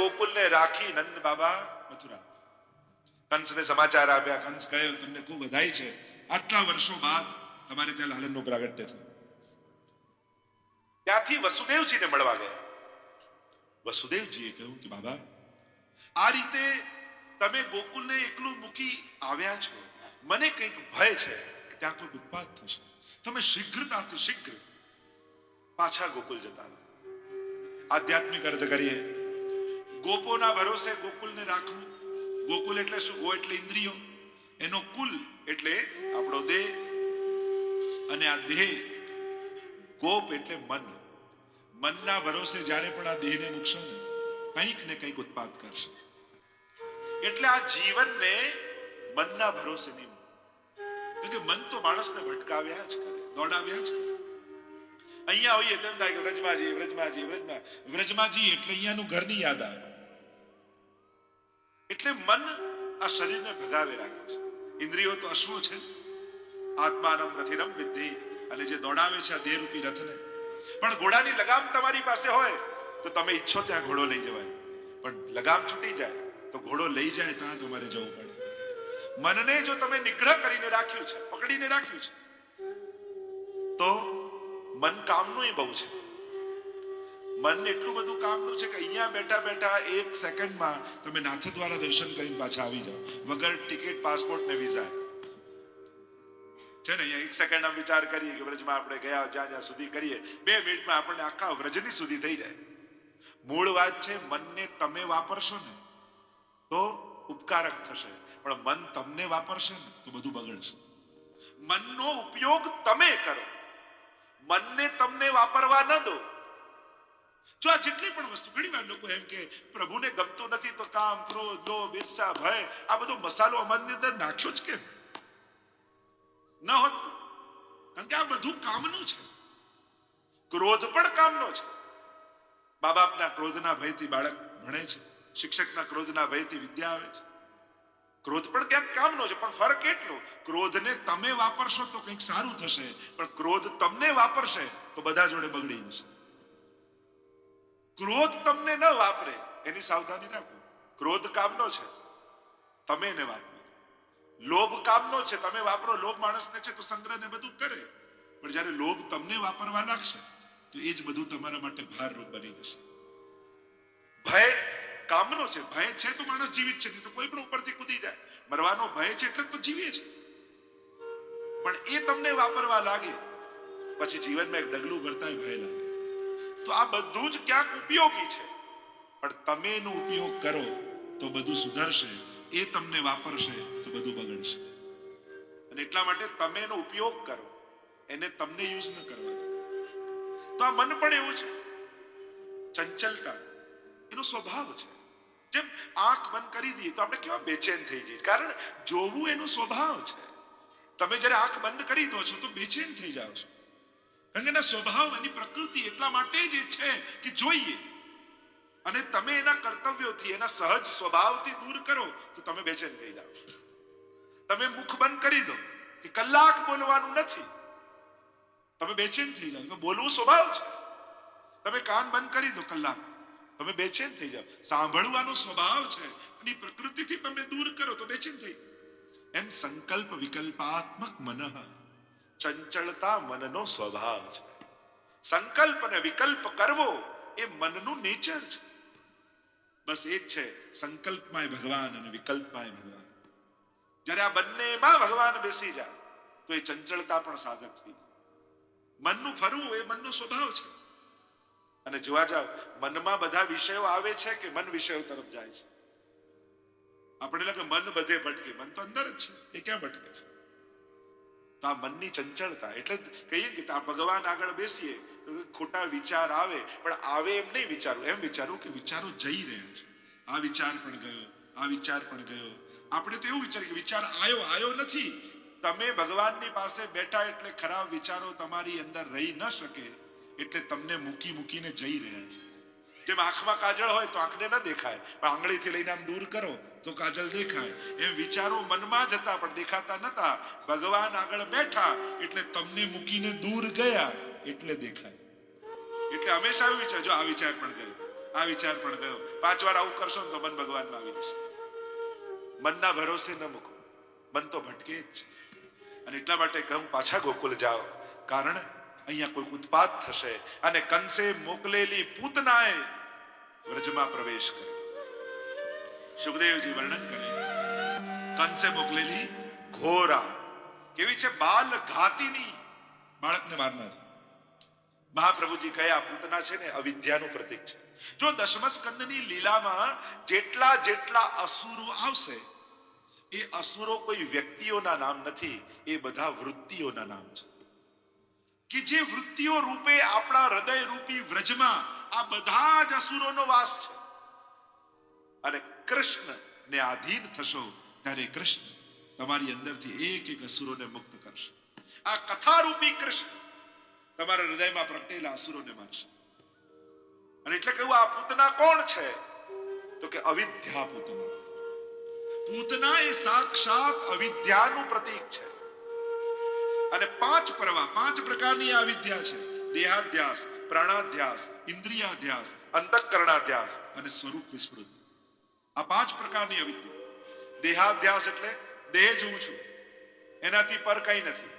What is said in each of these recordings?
ગોકુલને રાખી નંદ બાબા મથુરા. કંસને સમાચાર આપ્યા. કંસ કહ્યો, તમને ખૂબ વધાઈ છે. આટલા વર્ષો બાદ તમારે ત્યાં લાલનનું પ્રાગટ્ય થયું. ત્યાંથી વસુદેવજીને મળવા ગયા. વસુદેવજીએ કહ્યું કે, બાબા, આ રીતે તમે ગોકુલને એકલું મૂકી આવ્યા છો. મને કંઈક ભય છે કે ત્યાં કોઈ ઉત્પાદ થશે. તમે શીઘ્રતાથી શીઘ્ર પાછા ગોકુલ જતા આધ્યાત્મિક અર્થ કરીએ ગોપોના ભરોસે ગોકુલને રાખવું. ગોકુલ એટલે શું? ગો એટલે ઇન્દ્રિયો. એનો કુલ એટલે આપણો દેહ. અને આ દેહ ગોપ એટલે મન. મનના ભરોસે જ્યારે પણ આ દેહને મૂકશો ને, કંઈક ને કંઈક ઉત્પાદ કરશે. એટલે આ જીવનને મનના ભરોસે નહીં કે મન તો માણસને ભટકાવ્યા જ કરે, દોડાવ્યા જ કરે. અહીંયા હોઈએ તેમ થાય કે વ્રજમાજી વ્રજમાજી, વ્રજમા વ્રજમાજી એટલે અહીંયાનું ઘરની યાદ આવે. એટલે મન આ શરીરને ભગાવે રાખે છે. ઇન્દ્રિયો તો અશ્વ છે. આત્માનમ રથિરમ વિદ્ધિ. અને જે દોડાવે છે આ દેહરૂપી રથને. પણ ઘોડાની લગામ તમારી પાસે હોય, તો તમે ઈચ્છો ત્યાં ઘોડો લઈ જવાય. પણ લગામ છૂટી જાય, તો ઘોડો લઈ જાય ત્યાં તમારે જવું પડે. મનને જો તમે નિગ્રહ કરીને રાખ્યું છે, પકડીને રાખ્યું છે, તો મન કામનું બહુ છે. મન એટલું બધું કામનું છે કે અહીંયા બેઠા બેઠા એક સેકન્ડમાં તમે નાથ દ્વારા દર્શન કરીને પાછા આવી જાઓ. વગર ટિકિટ, પાસપોર્ટ ને વિઝા. છે ને, અહીંયા એક સેકન્ડ વિચાર કરીએ કે વ્રજમાં આપણે ગયા, જ્યાં જ્યાં સુધી કરીએ, બે મિનિટમાં આપણને આખા વ્રજની સુધી થઈ જાય. મૂળ વાત છે, મનને તમે વાપરશો ને, તો ઉપકારક થશે. પણ મન તમને વાપરશે ને, તો બધું બગડશે. મનનો ઉપયોગ તમે કરો. મનને તમને વાપરવા ન દો. જો આ જેટલી પણ વસ્તુ, ઘણી વાર લોકો એમ કે, પ્રભુને ગમતું નથી તો કામ, ક્રોધ, લોભ, ઈર્ષા, ભય, આ બધો મસાલો અમારી અંદર નાખ્યો જ કેમ? ન હોત કારણ કે આ બધું કામનું છે. ક્રોધ પણ કામનો છે. મા બાપના ક્રોધના ભયથી બાળક ભણે છે. શિક્ષકના ક્રોધના ભયથી વિદ્યા આવે છે. ક્રોધ પણ ક્યાંક કામનો છે, પણ ફરક એટલો, ક્રોધને તમે વાપરશો તો કંઈક સારું થશે, પણ ક્રોધ તમને વાપરશે તો બધા જોડે બગડી જશે. ક્રોધ તમને ન વાપરે, એની સાવધાની રાખો. ક્રોધ કામનો છે, તમે એને વાપરો. લોભ કામનો છે, તમે વાપરો, લોભ માણસને છે તો સંગ્રહ ને બધું કરે. પણ જ્યારે લોભ તમને વાપરવા લાગશે, તો એ જ બધું તમારા માટે ભારરૂપ બની જશે. ભય કામનો છે, ભય છે તો માણસ જીવિત છે, નહીં તો કોઈ પણ ઉપરથી કૂદી જાય. મરવાનો ભય છે એટલે તો જીવીએ છે. પણ એ તમને વાપરવા લાગે, પછી જીવનમાં એક ડગલું ભરતા ભય લાગે. તો આ બધું જ ક્યાંક ઉપયોગી છે. પણ તમે એનો ઉપયોગ કરો, તો બધું સુધરશે. એ તમને વાપરશે, તો બધું બગડશે. અને એટલા માટે તમે એનો ઉપયોગ કરો. એને તમને યુઝ ન કરવા તો આ મન પણ એવું છે. ચંચલતા, એનો સ્વભાવ છે. જેમ આંખ બંધ કરી દઈએ, તો આપણે કેવા બેચેન થઈ જઈએ. કારણ જોવું એનો સ્વભાવ છે. તમે જ્યારે આંખ બંધ કરી દો છો, તો બેચેન થઈ જાઓ છો. કારણ એના સ્વભાવ એની પ્રકૃતિ એટલા માટે જ છે કે જોઈએ. અને તમે એના કર્તવ્યોથી, એના સહજ સ્વભાવથી દૂર કરો, તો તમે બેચેન થઈ જાઓ. તમે મુખ બંધ કરી દો કે કલાક બોલવાનું નથી. તમે બેચેન થઈ જાઓ. બોલવું સ્વભાવ છે. તમે કાન બંધ કરી દો કલાક. તમે બેચેન થઈ જાઓ. સાંભળવાનો સ્વભાવ છે એની પ્રકૃતિથી તમે દૂર કરો તો બેચેન થઈ એમ સંકલ્પ વિકલ્પાત્મક મનઃ. ચંચળતા મનનો સ્વભાવ છે. સંકલ્પ અને વિકલ્પ કરવો એ મનનું નેચર છે. બસ એ જ છે સંકલ્પમાં ભગવાન અને વિકલ્પમાં ભગવાન. જ્યારે આ બંનેમાં ભગવાન બેસી જાય, તો એ ચંચળતા પણ સાધક થઈ મનનું ફરવું એ મનનો સ્વભાવ છે. અને જોવા જાવ, મનમાં બધા વિષયો આવે છે કે મન વિષયો તરફ જાય છે? આપણે લાગે મન બધે ભટકે. મન તો અંદર જ છે. એ ક્યાં ભટકે છે? તો આ મનની ચંચળતા. એટલે કહીએ કે આ ભગવાન આગળ બેસીએ ખોટા વિચાર આવે, પણ આવે એમ નહીં વિચારવું એમ વિચારવું કે વિચારો જઈ રહ્યા છે. આ વિચાર પણ ગયો, આ વિચાર પણ ગયો. આપણે તો એવું વિચાર કે વિચાર આવ્યો આવ્યો નથી. તમે ભગવાનની પાસે બેઠા એટલે ખરાબ વિચારો તમારી અંદર રહી ન શકે, એટલે તમને મૂકી મૂકીને જઈ રહ્યા છે. જેમ આંખમાં કાજળ હોય તો આંખને ન દેખાય, પણ આંગળીથી લઈને આમ દૂર કરો તો કાજલ દેખાય. એમ વિચારો મનમાં જ હતા, પણ દેખાતા નતા. ભગવાન આગળ બેઠા એટલે તમને મૂકીને દૂર ગયા એટલે દેખાય. એટલે હંમેશા એવું વિચાર, જો આ વિચાર પણ ગયો, આ વિચાર પણ ગયો. પાંચ વાર આવું કરશો ને તો મન ભગવાનમાં આવી જશે. મનના ભરોસે ન મૂકો. મન તો ભટકે જ છે. અને એટલા માટે કહું પાછા ગોકુલ જાઓ. કારણ અહીંયા કોઈ ઉત્પાત થશે અને કંસે મોકલેલી પૂતનાએ વ્રજમાં પ્રવેશ કર્યો. સુખદેવજી વર્ણન કરે, કંસે મોકલેલી ઘોરા. કેવી છે? બાલ ઘાતીની બાળકને મારનાર. મહાપ્રભુજી કયા પૂતના છે ને અવિદ્યાનું પ્રતીક છે. જો દશમ સ્કંદની લીલામાં જેટલા જેટલા અસુરો આવશે, એ અસુરો કોઈ વ્યક્તિઓના નામ નથી, એ બધા વૃત્તિઓના નામ છે. કે જે વૃત્તિઓ રૂપે આપણા હૃદય રૂપી વ્રજમાં આ બધા જ અસુરોનો વાસ છે. અને કૃષ્ણ ને આધીન થશો ત્યારે કૃષ્ણ તમારી અંદરથી એક એક અસુરોને મુક્ત કરશે. આ કથા રૂપી કૃષ્ણ તમારા હૃદયમાં પ્રગટેલા અસુરોને મારશે અને એટલે કહ્યું, આ પૂતના કોણ છે? તો કે, અવિદ્યા પૂતના. પૂતના એ સાક્ષાત અવિદ્યાનું પ્રતીક છે. અને પાંચ પ્રવાહ, પાંચ પ્રકારની આ વિદ્યા છે. દેહાધ્યાસ, પ્રાણાધ્યાસ, ઇન્દ્રિયાધ્યાસ, અંતઃકરણાધ્યાસ અને સ્વરૂપ વિસ્મૃત. આ પાંચ પ્રકારની અવિદ્યા દેહાધ્યાસ એટલે દેહ જોઉં છું. એનાથી પર કઈ નથી.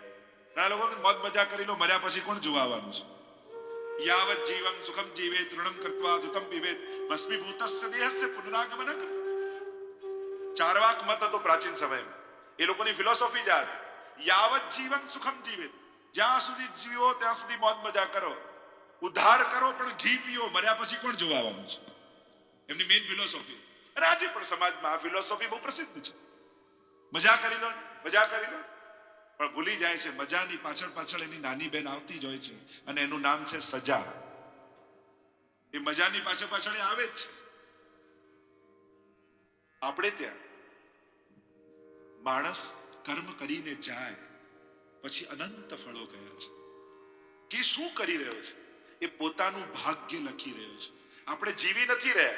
ઘણા લોકો મત મજા કરી લો, મર્યા પછી કોણ જોવાનું છે? યાવત જીવમ સુખમ જીવે, તૃણમ કરત્વા દુતમ પીવે. ભસ્મીભૂતસ્ય દેહસ્ય પુનરાગમન કર. ચારવાક મત હતો પ્રાચીન સમયમાં. એ લોકોની ફિલોસોફી જ આ. યાવત જીવન સુખમ જીવિત. જ્યાં સુધી જીવો, ત્યાં સુધી મોજ મજા કરો. ઉદ્ધાર કરો, પણ ઘી પીઓ. મર્યા પછી કોણ જોવાનું છે? એમની મેઇન ફિલોસોફી અને આજે પણ સમાજમાં આ ફિલોસોફી બહુ પ્રસિદ્ધ છે. મજા કરી લો મજા કરી લો. પણ ભૂલી જાય છે, મજાની પાછળ પાછળ એની નાની બેન આવતી જ હોય છે. અને એનું નામ છે સજા. એ મજાની પાછળ પાછળ આવે જ છે. આપણે ત્યાં માણસ કર્મ કરીને જાય, પછી અનંત ફળો ગયા છે. કે શું કરી રહ્યો છે? એ પોતાનું ભાગ્ય લખી રહ્યો છે. આપણે જીવી નથી રહ્યા.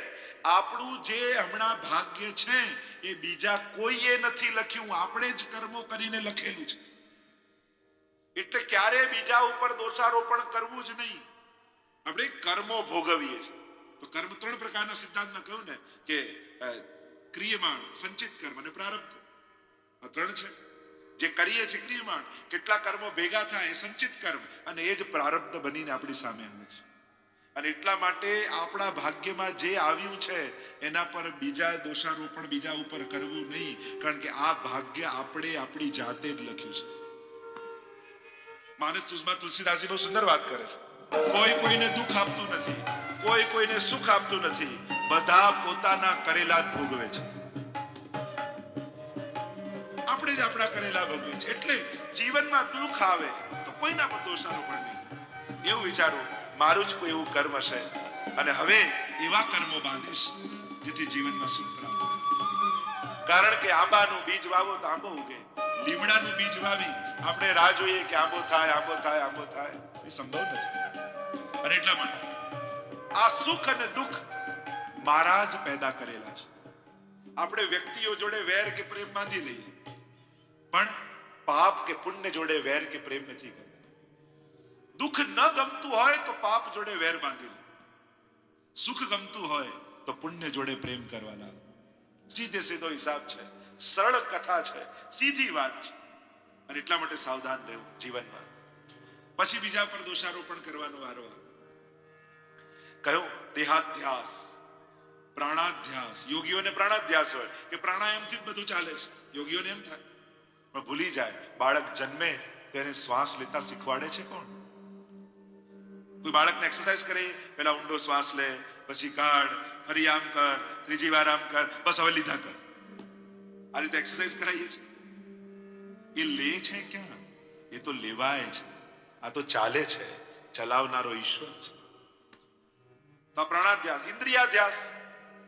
આપણું જે હમણાં ભાગ્ય છે, એ બીજા કોઈએ નથી લખ્યું. આપણે જ કર્મો કરીને લખેલું છે. એટલે ક્યારે બીજા ઉપર દોષારોપણ કરવું જ નહીં. આપણે કર્મો ભોગવીએ છીએ. તો કર્મ ત્રણ પ્રકારના સિદ્ધાંતમાં કહ્યું ને કે ક્રિયમાણ, સંચિત કર્મ અને પ્રારબ્ધ. આ ત્રણ છે. જે કરીએ છીએ ક્રિયમાણ, કેટલા કર્મો ભેગા થાય એ સંચિત કર્મ અને એ જ પ્રારબ્ધ બનીને આપણી સામે આવે છે. અને એટલા માટે આપણા ભાગ્યમાં જે આવ્યું છે, એના પર બીજા દોષારોપણ બીજા ઉપર કરવું નહીં, કારણ કે આ ભાગ્ય આપણે આપણી જાતે જ લખ્યું છે. માનસ તુઝમાં તુલસીદાસજી બહુ સુંદર વાત કરે છે. કોઈ કોઈને દુઃખ આપતું નથી, કોઈ કોઈને સુખ આપતું નથી, બધા પોતાના કરેલા ભોગવે છે. આપણે જ આપણા કરેલા ભોગવે છે. એટલે જીવનમાં દુઃખ આવે તો કોઈના પર દોષારોપણ નહીં. એવું વિચારવું મારું જ કોઈ એવું કર્મ છે. અને હવે એવા કર્મો બાંધીશ, જેથી જીવનમાં સુખ પ્રાપ્ત કારણ કે આંબાનું બીજ વાવો તો આંબો ઉગે. લીમડાનું બીજ વાવી, આપણે રાહ જોઈએ કે આંબો થાય આંબો થાય આંબો થાય. એ સંભવ નથી. અને એટલા માટે આ સુખ અને દુઃખ મારા જ પેદા કરેલા છે. આપણે વ્યક્તિઓ જોડે વેર કે પ્રેમ બાંધી લઈએ. પણ પાપ કે પુણ્ય જોડે વેર કે પ્રેમ નથી કરતા દુઃખ ન ગમતું હોય તો પાપ જોડે વેર બાંધી લે સુખ ગમતું હોય તો પુણ્ય જોડે પ્રેમ કરવાના સીધે સીધો હિસાબ છે સરળ કથા છે સીધી વાત છે અને એટલા માટે સાવધાન રહેવું જીવનમાં પછી બીજા પર દોષારોપણ કરવાનો વારો આવે. કયો દેહાધ્યાસ પ્રાણાધ્યાસ યોગીઓને પ્રાણાધ્યાસ હોય કે પ્રાણાયામથી જ બધું ચાલે છે યોગીઓને એમ થાય પણ ભૂલી જાય. બાળક જન્મે, તેને શ્વાસ લેતા શીખવાડે છે કોણ? કોઈ બાળકને એક્સરસાઇઝ કરી પેલા ઊંડો શ્વાસ લે, પછી કાઢ ફરી આમ કર, ત્રીજી વાર આમ કર, બસ હવે લીધા કર. આ રીતે એક્સરસાઇઝ કરાવીએ છીએ. એ લે છે ક્યાં? એ તો લેવાય છે. આ તો ચાલે છે. ચલાવનારો ઈશ્વર છે. તો પ્રાણાધ્યાસ, ઇન્દ્રિયાધ્યાસ.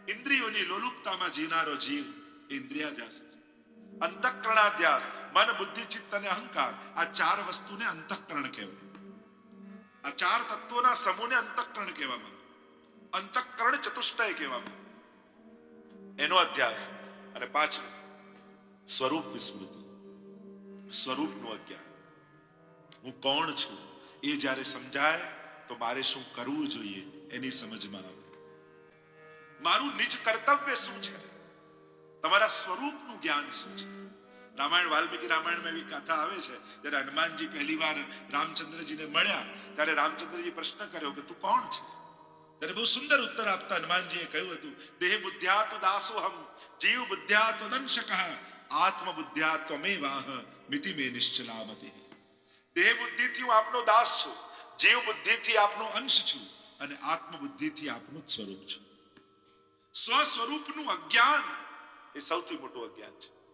ઇન્દ્રિયોની લોલુપતામાં જીનારો જીવ ઇન્દ્રિયાધ્યાસ છે. અંતઃકરણાધ્યાસ મન, બુદ્ધિ, ચિત્ત અને અહંકાર, આ ચાર વસ્તુને અંતઃકરણ કહેવાય. આ ચાર તત્વોના સમૂહને અંતઃકરણ કહેવામાં અંતઃકરણ ચતુષ્ટય કહેવામાં એનો અધ્યાસ અને પાછળ સ્વરૂપ વિસ્મૃતિ. સ્વરૂપનું અજ્ઞાન હું કોણ છું? એ જ્યારે સમજાય, તો મારે શું કરવું જોઈએ એની સમજમાં આવે. મારું નિજ કર્તવ્ય શું છે? તમારા સ્વરૂપનું જ્ઞાન છે. રામાયણ, વાલ્મીકી રામાયણમાં એવી કથા આવે છે, જ્યારે હનુમાનજી પહેલી વાર રામચંદ્રજીને મળ્યા, ત્યારે રામચંદ્રજી પ્રશ્ન કર્યો કે, તું કોણ છે? ત્યારે બહુ સુંદર ઉત્તર આપતા હનુમાનજીએ કહ્યું હતું, દેહ બુદ્ધ્યા તો દાસોહમ, જીવ બુદ્ધ્યા તો આત્મ બુદ્ધ્યા ત્વમેવાહ મિતિ મે નિશ્ચલામતિ. દેહ બુદ્ધિથી હું આપનો દાસ છું, જીવ બુદ્ધિથી આપનો અંશ છું, અને આત્મ બુદ્ધિથી આપનું જ સ્વરૂપ છું. સ્વ સ્વરૂપનું અજ્ઞાન એ સૌથી મોટું અજ્ઞાન છે.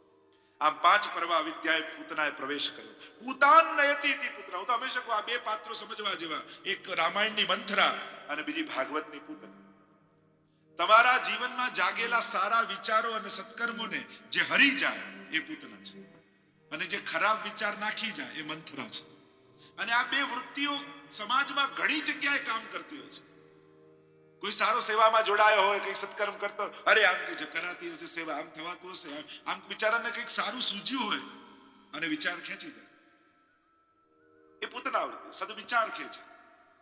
આમ પાંચ પર્વ વિદ્યાએ પૂતનાએ પ્રવેશ કર્યો. પૂતાન નયતી પુત્ર. હું તો હંમેશા આ બે પાત્રો સમજવા જેવા. એક રામાયણની મંથરા અને બીજી ભાગવતની પૂતના. તમારા જીવનમાં જાગેલા સારા વિચારો અને સત્કર્મોને જે હરી જાય એ પૂતના છે. અને જે ખરાબ વિચાર નાખી જાય એ મંથરા છે. અને આ બે વૃત્તિઓ સમાજમાં ઘણી જગ્યાએ કામ કરતી હોય છે. કોઈ સારો સેવામાં જોડાયો હોય, કંઈક સત્કર્મ કરતો અરે આમ કે કરાતી હશે, સેવા આમ થવાતું હશે, આમ બિચારાને કંઈક સારું સૂજ્યું હોય, અને વિચાર ખેંચી જાય. એ પૂતના વૃત્તિ સદવિચાર ખેંચે.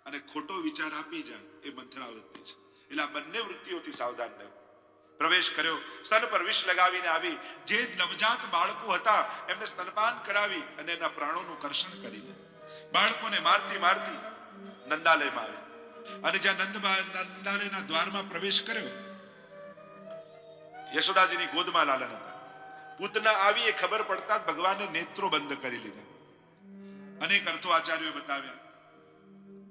અને ખોટો વિચાર આપી જાય, એ મંથરા વૃત્તિ છે. એટલે આ બંને વૃત્તિઓથી સાવધાન રહેવું. પ્રવેશ કર્યો, સ્તન પર વિષ લગાવીને આવી, જે નવજાત બાળકો હતા, એમને સ્તનપાન કરાવી અને એના પ્રાણોનું કર્ષણ કરીને. બાળકોને મારતી મારતી નંદાલયમાં આવી. અને જ્યાં નંદાલયના દ્વારમાં પ્રવેશ કર્યો, યશોદાજીની ગોદમાં લાલન હતા. પૂતના આવી એ ખબર પડતા ભગવાને નેત્રો બંધ કરી લીધા. અનેક અર્થો આચાર્યોએ બતાવ્યા.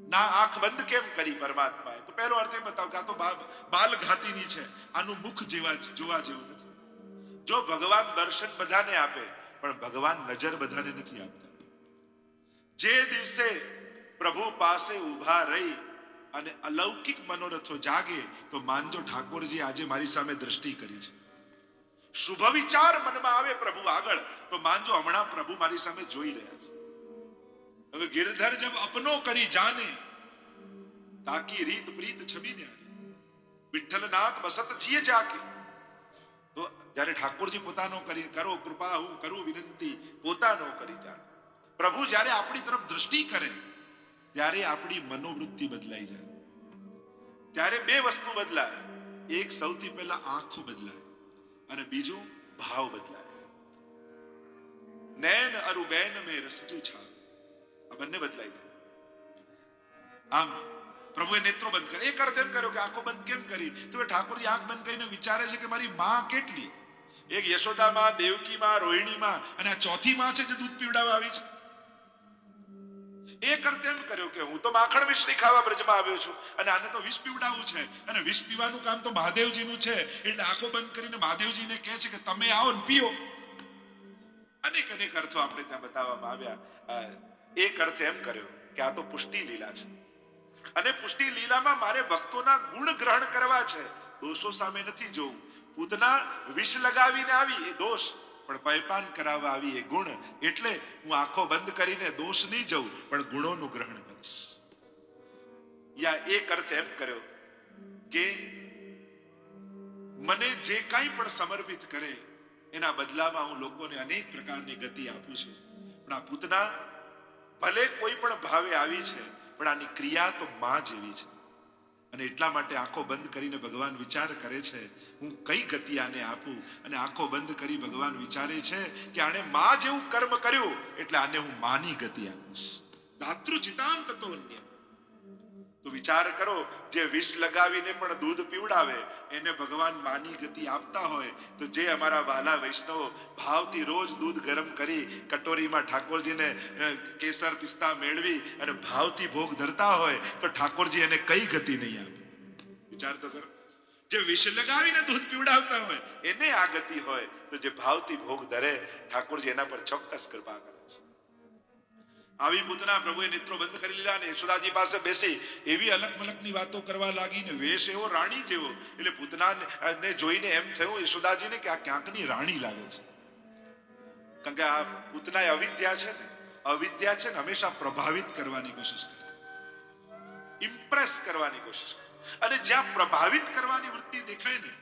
ના, આંખ બંધ કેમ કરી પરમાત્માએ? તો પહેલો અર્થ એ બતાવ કે આ તો બાલ ઘાતીની છે. આનું મુખ જેવા જોવા જેવું નથી. જો ભગવાન દર્શન બધાને આપે, પણ ભગવાન નજર બધાને નથી આપતા. જે દિવસે પ્રભુ પાસે ઊભા રહી અને અલૌકિક મનોરથો જાગે તો માનજો ઠાકોરજી આજે મારી સામે દ્રષ્ટિ કરી છે. શુભ વિચાર મનમાં આવે પ્રભુ આગળ, તો માનજો હમણાં પ્રભુ મારી સામે જોઈ રહ્યા છે. હવે ગિરધર જબ અપનો કરી જાને, તાકી રીત પ્રીત છબી ને વિઠ્ઠલનાથ બસત થીએ જાકે. તો જ્યારે ઠાકોરજી પોતાનો કરી, કરો કૃપા, હું કરું વિનંતી, પોતાનો કરી જાણ. પ્રભુ જ્યારે આપણી તરફ દ્રષ્ટિ કરે ત્યારે આપણી મનોવૃત્તિ બદલાઈ જાય. ત્યારે બે વસ્તુ બદલાય. એક સૌથી પહેલા આંખો બદલાય અને બીજું ભાવ બદલાય. નૈન અરુ બેન મે રસજુ છા. આ બંને બદલાઈ ગયા. આમ પ્રભુએ નેત્રો બંધ કર્યા. એક અર્થ એમ કર્યો કે આંખો બંધ કેમ કરી? તો એ ઠાકોરજી આંખ બંધ કરીને વિચારે છે કે મારી માં કેટલી? એક યશોદામાં, દેવકીમાં, રોહિણીમાં અને આ ચોથી માં છે જે દૂધ પીવડાવવા આવી છે. એક કરતે એમ કર્યો કે હું તો માખણ મિશ્રી ખાવા બ્રજમાં આવ્યો છું અને આને તો વિષ પીવડાવવું છે. અને વિષ પીવાનું કામ તો મહાદેવજીનું છે. એટલે આંખો બંધ કરીને મહાદેવજીને કહે છે કે તમે આવો ને પીઓ. અનેક અનેક અર્થો આપણે ત્યાં બતાવવામાં આવ્યા. એ અર્થ એમ કર્યો કે આ તો પુષ્ટિ લીલા છે. અને પુષ્ટિ લીલામાં મારે ભક્તોના ગુણ ગ્રહણ કરવા છે. દોષો સામે નથી જોવું. પૂતના વિષ લગાવીને આવી, એ દોષ. પણ પૈપાન કરાવવા આવી એ ગુણ એટલે હું આંખો બંધ કરીને દોષ નહીં જઉં, પણ ગુણોનું ગ્રહણ કરીશ. યા એક અર્થ એમ કર્યો કે મને જે કાંઈ પણ સમર્પિત કરે, એના બદલામાં હું લોકોને અનેક પ્રકારની ગતિ આપું છું. પણ આ પૂતના ભલે કોઈ પણ ભાવે આવી છે, પણ આની ક્રિયા તો માં જેવી છે. અને એટલા માટે આંખો બંધ કરીને ભગવાન વિચાર કરે છે, હું કઈ ગતિ આને આપું? અને આંખો બંધ કરી ભગવાન વિચારે છે કે આણે માં જેવું કર્મ કર્યું, એટલે આને હું માની ગતિ આપીશ. દાતૃચિતામ તત્વ અન્ય તો વિચાર કરો, જે વિષ લગાવીને પણ દૂધ પીવડાવે, એને ભગવાન માની ગતિ આપતા હોય, તો જે અમારા વાલા વૈષ્ણવ ભાવથી રોજ દૂધ ગરમ કરી કટોરીમાં ઠાકોરજીને કેસર પિસ્તા મેળવી અને ભાવથી ભોગ ધરતા હોય, તો ઠાકોરજી એને કઈ ગતિ નહીં આપે. વિચાર તો કરો. જે વિષ લગાવીને દૂધ પીવડાવતા હોય, એને આ ગતિ હોય, તો જે ભાવથી ભોગ ધરે, ઠાકોરજી એના પર ચોક્કસ કૃપા આવી પૂતના પ્રભુએ નેત્રો બંધ કરી લીધા અને યશોદાજી પાસે બેસી એવી અલગ મલકની વાતો કરવા લાગી ને વેશ એવો રાણી જેવો. એટલે પૂતના ને જોઈને એમ થયું યશોદાજીને કે આ ક્યાંકની રાણી લાગે છે? કારણ કે આ પૂતના એ અવિદ્યા છે ને, અવિદ્યા છે ને હંમેશા પ્રભાવિત કરવાની કોશિશ કરે. ઇમ્પ્રેસ કરવાની કોશિશ કરે. અને જ્યાં પ્રભાવિત કરવાની વૃત્તિ દેખાય ને,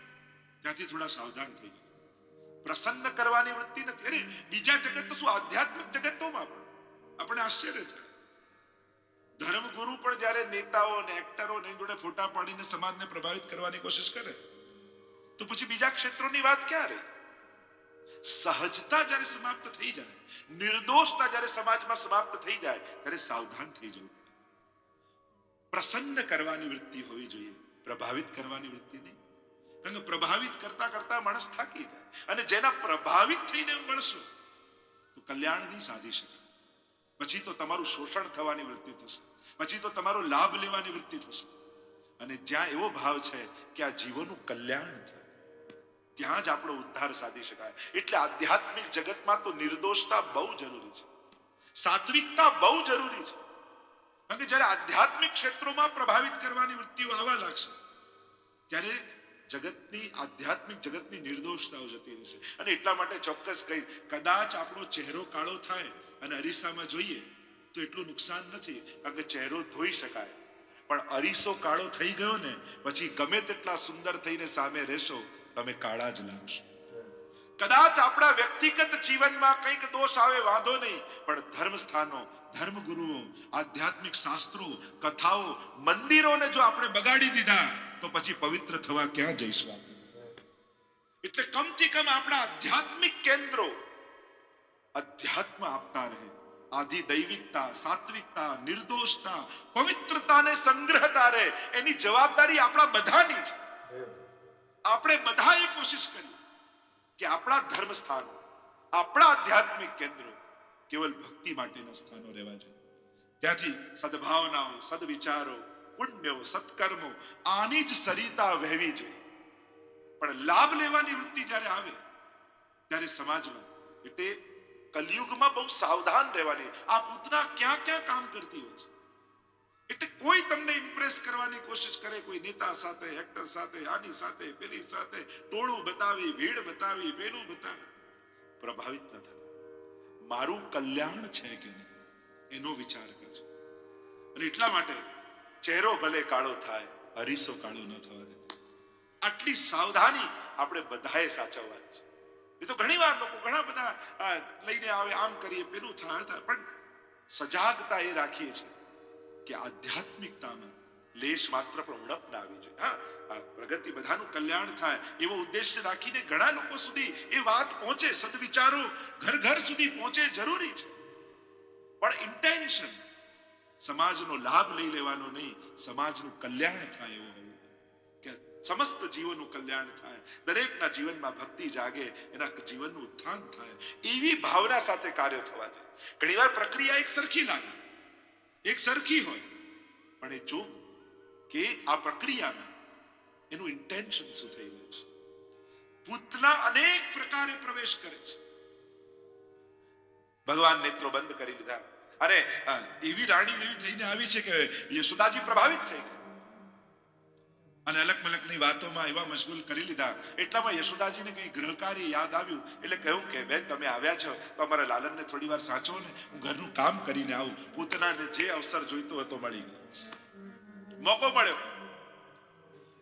ત્યાંથી થોડા સાવધાન થઈ જાય પ્રસન્ન કરવાની વૃત્તિ નથી. અરે, બીજા જગત તો શું આધ્યાત્મિક જગતોમાં પણ? આપણે આશ્ચર્ય થાય ધર્મગુરુ પણ જ્યારે નેતાઓ અને એક્ટરો ને જોડે ફોટા પાડીને સમાજને પ્રભાવિત કરવાની કોશિશ કરે, તો પછી બીજા ક્ષેત્રોની વાત ક્યાં રહી? સહજતા જ્યારે સમાપ્ત થઈ જાય, નિર્દોષતા જ્યારે સમાજમાં સમાપ્ત થઈ જાય, ત્યારે સાવધાન થઈ જવું પ્રસન્ન કરવાની વૃત્તિ હોવી જોઈએ, પ્રભાવિત કરવાની વૃત્તિ નહીં. કારણ કે પ્રભાવિત કરતા કરતા માણસ થાકી જાય. અને જેના પ્રભાવિત થઈને મળશો તો કલ્યાણ નહીં સાધી શકે. પછી તો તમારું શોષણ થવાની વૃત્તિ થશે. પછી તો તમારો લાભ લેવાની વૃત્તિ થશે. અને જ્યાં એવો ભાવ છે કે આ જીવોનું કલ્યાણ થાય. ત્યાં જ આપણો ઉદ્ધાર સાધી શકાય. એટલે આધ્યાત્મિક જગતમાં તો નિર્દોષતા બહુ જરૂરી છે. સાત્વિકતા બહુ જરૂરી છે. કારણ કે જ્યારે આધ્યાત્મિક ક્ષેત્રોમાં પ્રભાવિત કરવાની વૃત્તિઓ આવવા લાગશે, ત્યારે જગતની, આધ્યાત્મિક જગતની નિર્દોષતાઓ જતી રહેશે. અને એટલા માટે ચોક્કસ કહી કદાચ આપણો ચહેરો કાળો થાય અને અરીસામાં જોઈએ તો એટલું નુકસાન નથી, કારણ કે ચહેરો ધોઈ શકાય. પણ અરીસો કાળો થઈ ગયો ને, પછી ગમે તેટલા સુંદર થઈને સામે રહેશો, તમે કાળા જ લાગશો. કદાચ આપણા વ્યક્તિગત જીવનમાં કંઈક દોષ આવે, વાંધો નહીં, પણ ધર્મ સ્થાનો ધર્મ આધ્યાત્મિક શાસ્ત્રો, કથાઓ, મંદિરોને જો આપણે બગાડી દીધા, તો પછી પવિત્ર થવા ક્યાં જઈશું એટલે કમથી કમ આપણા આધ્યાત્મિક કેન્દ્રો અધ્યાત્મ આપતા રહે. આધિ દૈવિકતા, સાત્વિકતા, નિર્દોષતા, પવિત્રતાને સંગ્રહતા રહે. એની જવાબદારી આપણા બધાની છે આપણે બધાએ કોશિશ કરી કે આપણા ધર્મ સ્થાનો આપણા આધ્યાત્મિક કેન્દ્રો કેવલ ભક્તિ માટેના સ્થાનો રહેવા જોઈએ. ત્યાંથી સદભાવનાઓ, સદવિચારો, પુણ્યો, સત્કર્મો, આની જ સરિતા વહેવી જોઈએ. પણ લાભ લેવાની વૃત્તિ જ્યારે આવે, ત્યારે સમાજમાં એટલે કલયુગમાં બહુ સાવધાન રહેવાની. આ પૂતના ક્યાં ક્યાં કામ કરતી હોય છે? એટલે કોઈ તમને ઇમ્પ્રેસ કરવાની કોશિશ કરે, કોઈ નેતા સાથે એક્ટર સાથે, આની સાથે, પેલી સાથે, ટોળું બતાવી, ભીડ બતાવી, પેલું બતાવી. પ્રભાવિત ન થતા. મારું કલ્યાણ છે કે નહીં? એનો વિચાર કરજો. અને એટલા માટે ચહેરો ભલે કાળો થાય અરીસો કાળો ન થવા દેતો. આટલી સાવધાની આપણે બધાએ સાચવવાની છે. એ તો ઘણી વાર લોકો ઘણા બધા લઈને આવે, આમ કરીએ, પેલું થાય પણ સજાગતા એ રાખીએ છીએ કે આધ્યાત્મિકતામાં લેશ માત્ર પણ ઉણપ ના આવી જોઈએ. હા પ્રગતિ બધાનું કલ્યાણ થાય એવો ઉદ્દેશ્ય રાખીને ઘણા લોકો સુધી એ વાત પહોંચે, સદવિચારો ઘર ઘર સુધી પહોંચે જરૂરી છે. પણ ઇન્ટેન્શન સમાજનો લાભ લઈ લેવાનો નહીં, સમાજનું કલ્યાણ થાય એવો સમસ્ત જીવનનું કલ્યાણ થાય, દરેકના જીવનમાં ભક્તિ જાગે, એના જીવનનું ઉત્થાન થાય, એવી ભાવના સાથે કાર્ય થવા જોઈએ ઘણીવાર પ્રક્રિયા એક સરખી લાગે, એક સરખી હોય, પણ એ જો કે આ પ્રક્રિયામાં એનું ઇન્ટેન્શન શું થઈ રહ્યું છે? પૂતના અનેક પ્રકારે પ્રવેશ કરે છે. ભગવાન નેત્રો બંધ કરી લીધા અરે એવી રાણી જેવી થઈને આવી છે કે યશુદાજી પ્રભાવિત થઈ ગઈ અને અલગ મલકની વાતોમાં એવા મશગુલ કરી લીધા. એટલામાં યશોદાજીને કંઈ ગ્રહકાર્ય યાદ આવ્યું? એટલે કહ્યું કે, બેન, તમે આવ્યા છો, તો અમારા લાલનને થોડી વાર સાચવો ને. હું ઘરનું કામ કરીને આવું. પૂતનાને જે અવસર જોઈતો હતો મળી ગયો. મોકો મળ્યો.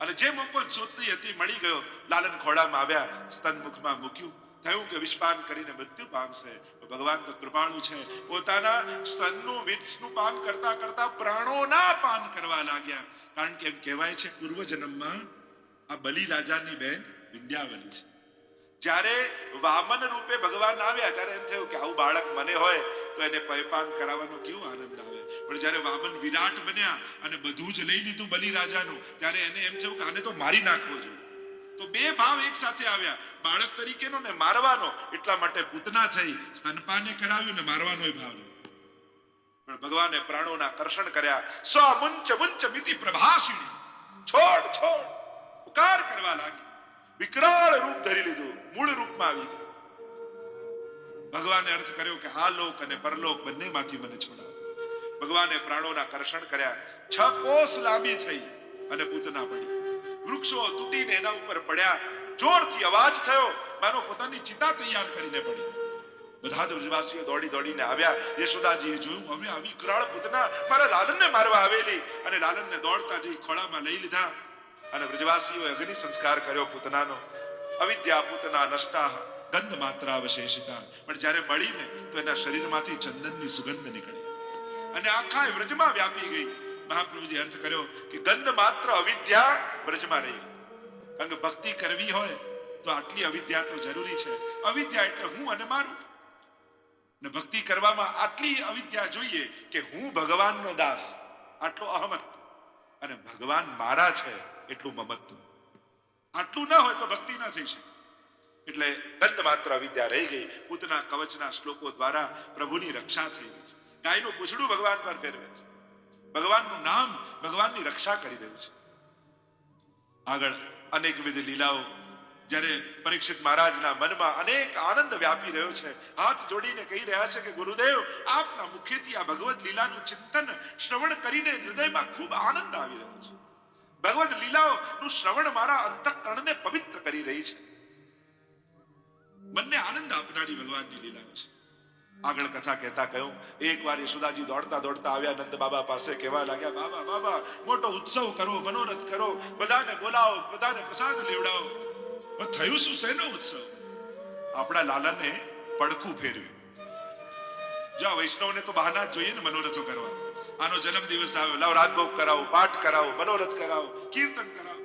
અને જે મોકો જોતી હતી મળી ગયો. લાલન ખોડામાં આવ્યા, સ્તનમુખમાં મૂક્યું. થયું કે વિષપાન કરીને મૃત્યુ પામશે? ભગવાન તો કૃપાણુ છે. પોતાના સ્તનનું વિષનું પાન કરતા કરતા પ્રાણોના પાન કરવા લાગ્યા. કારણ કે એમ કહેવાય છે પૂર્વ જન્મમાં આ બલિ રાજાની બેન વિદ્યાવલી છે. જ્યારે વામન રૂપે ભગવાન આવ્યા, ત્યારે એમ થયું કે આવું બાળક મને હોય, તો એને પયપાન કરાવવાનો કેવો આનંદ આવે? પણ જ્યારે વામન વિરાટ બન્યા અને બધું જ લઈ લીધું બલિ રાજાનું, ત્યારે એને એમ થયું કે આને તો મારી નાખવો જોઈએ. તો બે ભાવ એક સાથે આવ્યા. બાળક તરીકેનો ને મારવાનો, એટલા માટે પૂતના થઈ, સ્તનપાને કરાવ્યું ને મારવાનો ભાવ. પણ ભગવાને પ્રાણોના કર્ષણ કર્યા. સ્વ મુંચ મિતિ પ્રભાસિણી છોડ છોડ ઉકાર કરવા લાગી. વિકરાળ રૂપ ધરી લીધું. મૂળ રૂપમાં આવી. ભગવાને અર્થ કર્યો કે આ લોક અને પરલોક બંનેમાંથી મને છોડાવો. ભગવાને પ્રાણોના કર્ષણ કર્યા. છ કોસ લાંબી થઈ અને પૂતના પડી. વૃક્ષો તૂટીને એના ઉપર પડ્યા. જોરથી અવાજ થયો. માનો પોતાની ચિતા તૈયાર કરીને પડી. બધા જ વ્રજવાસીઓ દોડી દોડીને આવ્યા. યશોદાજીએ જોયું, હવે આવી કરાળ પૂતના મારા લાલનને મારવા આવેલી. અને લાલનને દોડતા જઈ ખોળામાં લઈ લીધા. અને વ્રજવાસીઓએ અગ્નિ સંસ્કાર કર્યો પૂતનાનો. અવિદ્યા પૂતના નષ્ટા ગંધ માત્ર અવશેષિતા પણ જ્યારે મળીને તો એના શરીરમાંથી ચંદનની સુગંધ નીકળી. અને આખા વ્રજમાં વ્યાપી ગઈ. મહાપ્રભુજી અર્થ કર્યો કે ગંધ માત્ર અવિદ્યા બ્રજમાં રહી. કારણ કે ભક્તિ કરવી હોય તો આટલી અવિદ્યા તો જરૂરી છે. અવિદ્યા એટલે હું અને મારું. ને ભક્તિ કરવામાં આટલી અવિદ્યા જોઈએ કે હું ભગવાનનો દાસ. આટલો અહમત. અને ભગવાન મારા છે એટલું મમત્વ. આટલું ન હોય તો ભક્તિ ન થઈ શકે. એટલે દંત માત્ર અવિદ્યા રહી ગઈ. પૂતના કવચના શ્લોકો દ્વારા પ્રભુની રક્ષા થઈ ગઈ છે. ગાયનું પૂછડું ભગવાન પર ફેરવે છે. ભગવાનનું નામ ભગવાનની રક્ષા કરી રહ્યું છે. આગળ અનેકવિધ લીલાઓ જ્યારે પરીક્ષિત મહારાજના મનમાં અનેક આનંદ વ્યાપી રહ્યો છે. હાથ જોડીને કહી રહ્યા છે કે, ગુરુદેવ, આપના મુખેથી આ ભગવત લીલાનું ચિંતન શ્રવણ કરીને હૃદયમાં ખૂબ આનંદ આવી રહ્યો છે. ભગવત લીલાઓનું શ્રવણ મારા અંતઃકરણને પવિત્ર કરી રહી છે. બંને આનંદ આપનારી ભગવાનની લીલાઓ છે. આગળ કથા કહેતા કહ્યું. એકવાર યશોદાજી દોડતા દોડતા આવ્યા, નંદ બાબા પાસે કહેવા લાગ્યા, બાબા બાબા, મોટો ઉત્સવ કરો, મનોરથ કરો, બધાને બોલાવો, બધાને પ્રસાદ લેવડાવો. થયું શું? શેનો ઉત્સવ? આપણા લાલાને પડખું ફેરવ્યું. જો વૈષ્ણવને તો બહાના જોઈએ ને મનોરથો કરવા. આનો જન્મ દિવસ આવ્યો લાવ, રાજભોગ કરાવો, પાઠ કરાવો, મનોરથ કરાવો, કીર્તન કરાવો.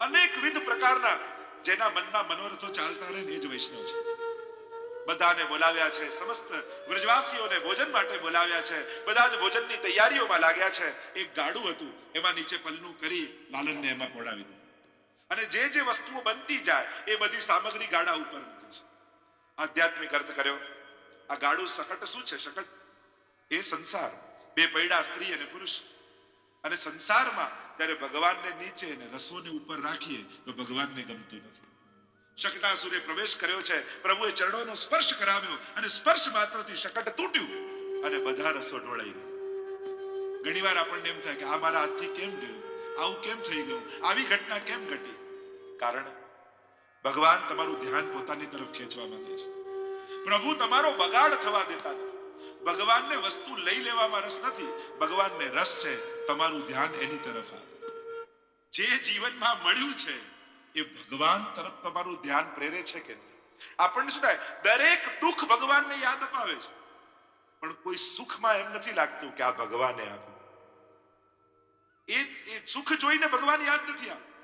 અનેકવિધ પ્રકારના જેના મનના મનોરથો ચાલતા રહે ને એ જ વૈષ્ણવ છે. બધાને બોલાવ્યા છે. સમસ્ત વ્રજવાસીઓને ભોજન માટે બોલાવ્યા છે. બધા જ ભોજનની તૈયારીઓમાં લાગ્યા છે. એક ગાડું હતું. એમાં નીચે પલનું કરી લાલનને એમાં પોડાવી દીધું. અને જે જે વસ્તુઓ બનતી જાય, એ બધી સામગ્રી ગાડા ઉપર મૂકે છે. આધ્યાત્મિક અર્થ કર્યો. આ ગાડું સકટ શું છે? શકટ એ સંસાર. બે પૈડા, સ્ત્રી અને પુરુષ. અને સંસારમાં ત્યારે ભગવાનને નીચે અને રસોને ઉપર રાખીએ, તો ભગવાનને ગમતું નથી. શકટાસુરે પ્રવેશ કર્યો છે. પ્રભુએ ચરણોનો સ્પર્શ કરાવ્યો અને સ્પર્શ માત્રથી શકટ તૂટ્યું અને બધા રસો ઢોળાઈ ગયા. ઘણીવાર આપણને એમ થાય કે આ મારા હાથથી કેમ ગયું? આવું કેમ થઈ ગયું? આવી ઘટના કેમ ઘટી? કારણ ભગવાન તમારું ધ્યાન પોતાની તરફ ખેંચવા માંગે છે. પ્રભુ તમારો બગાડ થવા દેતા નથી. ભગવાનને વસ્તુ લઈ લેવામાં રસ નથી. ભગવાનને રસ છે, તમારું ધ્યાન એની તરફ આવે. જે જીવનમાં મળ્યું છે એ ભગવાન તરફ તમારું ધ્યાન પ્રેરે છે કે નહીં? આપણને શું થાય? દરેક દુઃખ ભગવાનને યાદ અપાવે છે. પણ કોઈ સુખમાં એમ નથી લાગતું કે આ ભગવાને આપ્યું. એ એ સુખ જોઈને ભગવાન યાદ નથી આવે.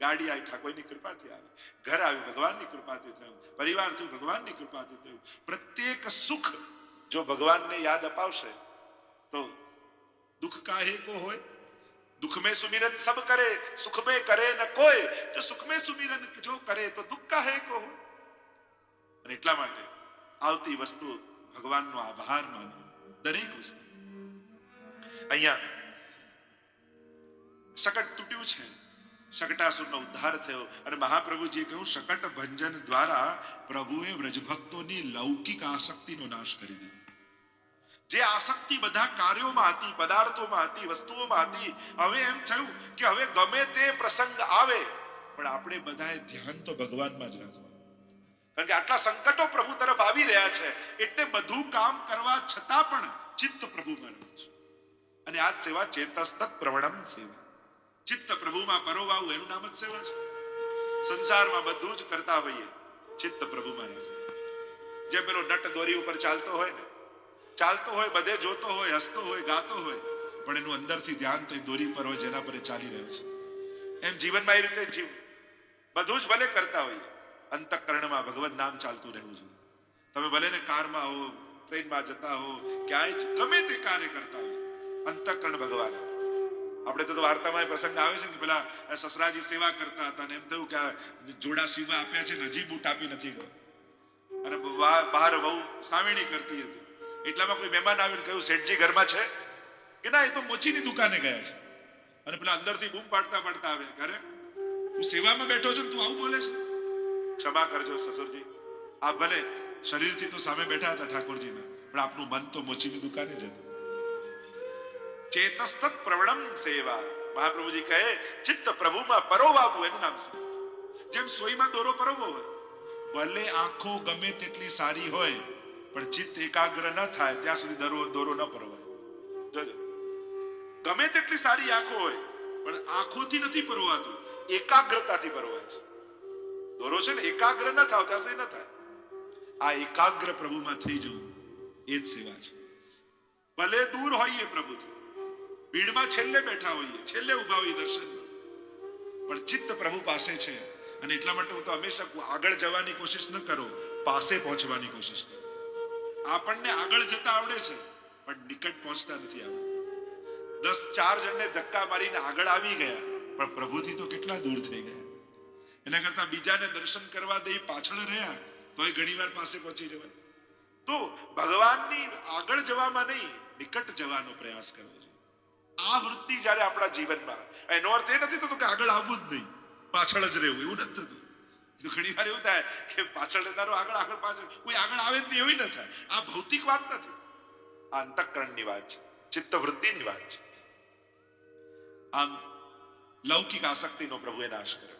ગાડી આવી ઠાકોરની કૃપાથી આવી. ઘર આવ્યું, ભગવાનની કૃપાથી થયું. પરિવાર થયું, ભગવાનની કૃપાથી થયું. પ્રત્યેક સુખ જો ભગવાનને યાદ અપાવશે, તો દુઃખ કાહે કો હોય? दुख में सुमिरन सब करे सुख में करे न કોઈ જો સુખ में સુમિરન જો કરે તો દુઃખ કાહે કો હોય અને એટલા માટે આવતી વસ્તુ ભગવાનનો આભાર માનવો દરેક વસ્તુ અહીંયા શકટ તૂટ્યું છે શકટાસુરનો ઉદ્ધાર થયો અને મહાપ્રભુજીએ કહ્યું શકટ ભંજન દ્વારા પ્રભુએ વ્રજભક્તોની લૌકિક આસક્તિનો નાશ કરી દીધો જે આસક્તિ બધા કાર્યોમાં હતી, પદાર્થોમાં હતી, વસ્તુઓમાં હતી, હવે એમ થયું કે હવે ગમે તે પ્રસંગ આવે, પણ આપણે બધાએ ધ્યાન તો ભગવાનમાં જ રાખવું કારણ કે આટલા સંકટો પ્રભુ તરફ આવી રહ્યા છે, એટલે બધું કામ કરવા છતાં પણ ચિત્ત પ્રભુમાં રહ્યું છે. અને આ સેવા ચેતસ્તત પ્રવણમ સેવા. ચિત્ત પ્રભુમાં પરોવાવું, એનું નામ જ સેવા છે. સંસારમાં બધું જ કરતા હોઈએ, ચિત્ત પ્રભુમાં રાખવું જે પેલો નટ દોરી ઉપર ચાલતો હોય ને ચાલતો હોય, બધે જોતો હોય, હસતો હોય, ગાતો હોય, પણ એનું અંદરથી ધ્યાન તો એ દોરી પર હોય, જેના પર એ ચાલી રહ્યો છે. એમ જીવનમાં એ રીતે જીવ. બધું જ ભલે કરતા હોઈએ, અંતકરણમાં ભગવત નામ ચાલતું રહેવું જોઈએ. તમે ભલે ને કારમાં હો, ટ્રેનમાં જતા હો, ક્યાંય જ, ગમે તે કાર્ય કરતા હોય અંતકરણ ભગવાન. આપણે તો વાર્તામાં પ્રસંગ આવે છે ને પેલા સસરાજી સેવા કરતા હતા ને એમ થયું કે જોડા સીવા આપ્યા છે ને હજી બૂટ આપી નથી ગયો. અને બહાર વહુ સાવેણી કરતી હતી. એટલામાં કોઈ મહેમાન આવીને કહ્યું, શેઠજી ઘરમાં છે? કે ના, એ તો મોચીની દુકાને ગયા છે. અને પેલા અંદરથી બૂમ પાડતા પાડતા આવે ઘરે? હું સેવામાં બેઠો છું તું આવું બોલે છે? ક્ષમા કરજો, સસુરજી. આ ભલે શરીરથી તો સામે બેઠા હતા ઠાકોરજીને, પણ આપનું મન તો મોચીની દુકાને જ હતું. ચેતસ્તત પ્રવણમ સેવા. મહાપ્રભુજી કહે, ચિત્ત પ્રભુમાં પરોવાવું એનું નામ છે. જેમ સોયમાં દોરો પરોવો હોય, ભલે આંખો ગમે તેટલી સારી હોય પણ ચિત્ત એકાગ્ર ન થાય, ત્યાં સુધી દરો દોરો ન પરવાય. જોજો. ગમે તેટલી સારી આંખો હોય, પણ આંખોથી નથી પરવાતું, એકાગ્રતાથી પરવાય છે. દોરો છે ને, એકાગ્ર ન થાવ, ત્યાં સુધી ન થાય. આ એકાગ્ર પ્રભુમાં થઈ જવું, એ જ સેવા છે. ભલે દૂર હોઈએ પ્રભુથી, ભીડમાં છેલ્લે બેઠા હોઈએ, છેલ્લે ઊભા હોઈએ દર્શનમાં પણ ચિત્ત પ્રભુ પાસે છે, અને એટલા માટે હું તો હંમેશા આગળ જવાની કોશિશ ન કરો, પાસે પહોંચવાની કોશિશ કરો. આપણને આગળ જતા આવડે છે, પણ નિકટ પહોંચતા નથી આવડતું. દસ ચાર જણને ધક્કા મારીને આગળ આવી ગયા, પણ પ્રભુથી તો કેટલા દૂર થઈ ગયા. એના કરતા બીજાને દર્શન કરવા દઈ પાછળ રહ્યા, તોય ઘણીવાર પાસે પહોંચી જવાય. તો ભગવાનની આગળ જવામાં નહીં, નિકટ જવાનો પ્રયાસ કરવો જોઈએ. આ વૃત્તિ જ્યારે આપણા જીવનમાં, એનો અર્થ એ નથી થતો કે આગળ આવવું જ નહીં, પાછળ જ રહેવું, એવું નથી થતું. તો ઘણી વાર એવું થાય કે પાછળ રહેનારો આગળ આગળ પાછળ કોઈ આગળ આવે જ નહીં, એવી ન થાય. આ ભૌતિક વાત નથી. આ અંતઃકરણની વાત છે ચિત્ત વૃત્તિની વાત છે. આમ લૌકિક આસક્તિનો પ્રભુએ નાશ કર્યો.